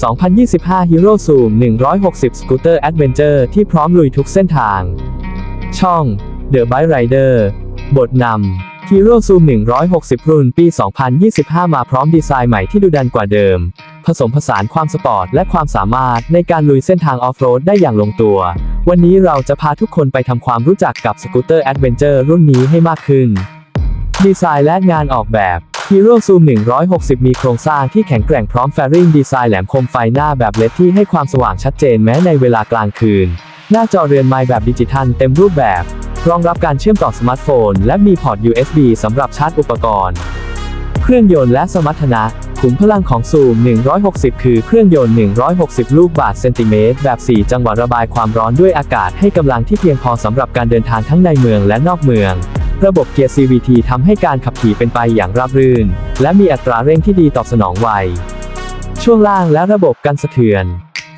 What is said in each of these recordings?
2025 Hero Zoom 160 Scooter Adventure ที่พร้อมลุยทุกเส้นทาง ช่อง The Bike Rider บทนำ Hero Zoom 160 รุ่นปี 2025 มาพร้อมดีไซน์ใหม่ที่ดูดันกว่าเดิม ผสมผสานความสปอร์ตและความสามารถในการลุยเส้นทางออฟโรดได้อย่างลงตัว วันนี้เราจะพาทุกคนไปทำความรู้จักกับสกูตเตอร์แอดเวนเจอร์รุ่นนี้ให้มากขึ้น ดีไซน์และงานออกแบบ Hero Zoom 160 มีโครงสร้างที่แข็งแกร่งพร้อมแฟริงดีไซน์แหลมคมไฟหน้าแบบเลดที่ให้ความสว่างชัดเจนแม้ในเวลากลางคืน หน้าจอเรือนไม้แบบดิจิทัลเต็มรูปแบบ รองรับการเชื่อมต่อสมาร์ทโฟน และมีพอร์ต USB สำหรับชาร์จอุปกรณ์ เครื่องยนต์และสมรรถนะขุมพลังของซูม 160 คือเครื่องยนต์ 160 ลูกบาศก์เซนติเมตร แบบ 4 จังหวะระบายความร้อนด้วยอากาศให้กำลังที่เพียงพอสำหรับการเดินทางทั้งในเมืองและนอกเมือง ระบบเกียร์ CVT ทำให้การขับขี่เป็นไปอย่างราบรื่น และมีอัตราเร่งที่ดีตอบสนองไว ช่วงล่างและระบบกันสะเทือน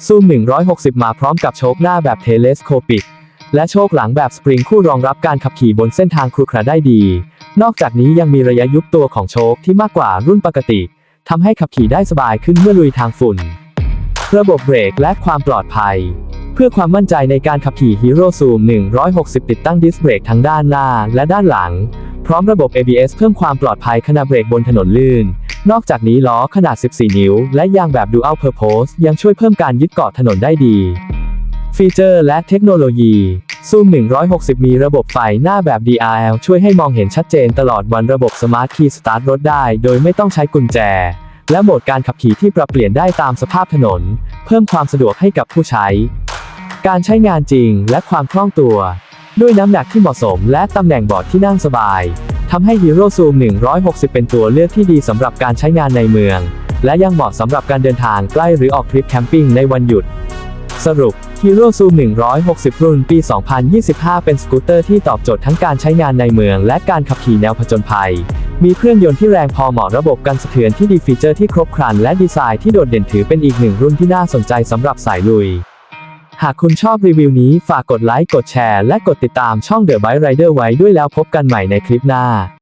ซูม 160 มาพร้อมกับโชคหน้าแบบเทเลสโคปิก และโชคหลังแบบสปริงคู่รองรับการขับขี่บนเส้นทางครุขระได้ดี นอกจากนี้ยังมีระยะยุบตัวของโชคที่มากกว่ารุ่นปกติทำให้ขับขี่ได้สบายขึ้นเมื่อลุยทางฝุ่น ระบบเบรกและความปลอดภัย เพื่อความมั่นใจในการขับขี่ Hero Zoom 160 ติดตั้งดิสเบรกทั้งด้านหน้าและด้านหลัง พร้อมระบบ ABS เพิ่มความปลอดภัยขณะเบรกบนถนนลื่น นอกจากนี้ล้อขนาด 14 นิ้ว และยางแบบ Dual Purpose ยังช่วยเพิ่มการยึดเกาะถนนได้ดี ฟีเจอร์และเทคโนโลยี Zoom 160 มีระบบไฟหน้าแบบ DRL ช่วยให้มองเห็นชัดเจนตลอดวันระบบ Smart Key Start รถได้ โดยไม่ต้องใช้กุญแจ และโหมดการขับขี่ที่ปรับเปลี่ยนได้ตามสภาพถนน เพิ่มความสะดวกให้กับผู้ใช้ การใช้งานจริงและความคล่องตัว ด้วยน้ำหนักที่เหมาะสมและตำแหน่งเบาะที่นั่งสบายทำให้ Hero Zoom 160 เป็นตัวเลือกที่ดีสำหรับการใช้งานในเมือง และยังเหมาะสำหรับการเดินทางใกล้หรือออกทริปแคมปิ้งในวันหยุด สรุป Hero Zoom 160 รุ่นปี 2025 เป็นสกูตเตอร์ที่ตอบโจทย์ทั้งการใช้งานในเมือง และการขับขี่แนวผจญภัย มีเครื่องยนต์ที่แรงพอเหมาะระบบกันสะเทือนที่ดีฟีเจอร์ที่ครบครัน และดีไซน์ที่โดดเด่นถือเป็นอีกหนึ่งรุ่นที่น่าสนใจสำหรับสายลุย หากคุณชอบรีวิวนี้ฝากกดไลค์ กดแชร์ และกดติดตามช่อง The Bike Rider ไว้ด้วยแล้วพบกันใหม่ในคลิปหน้า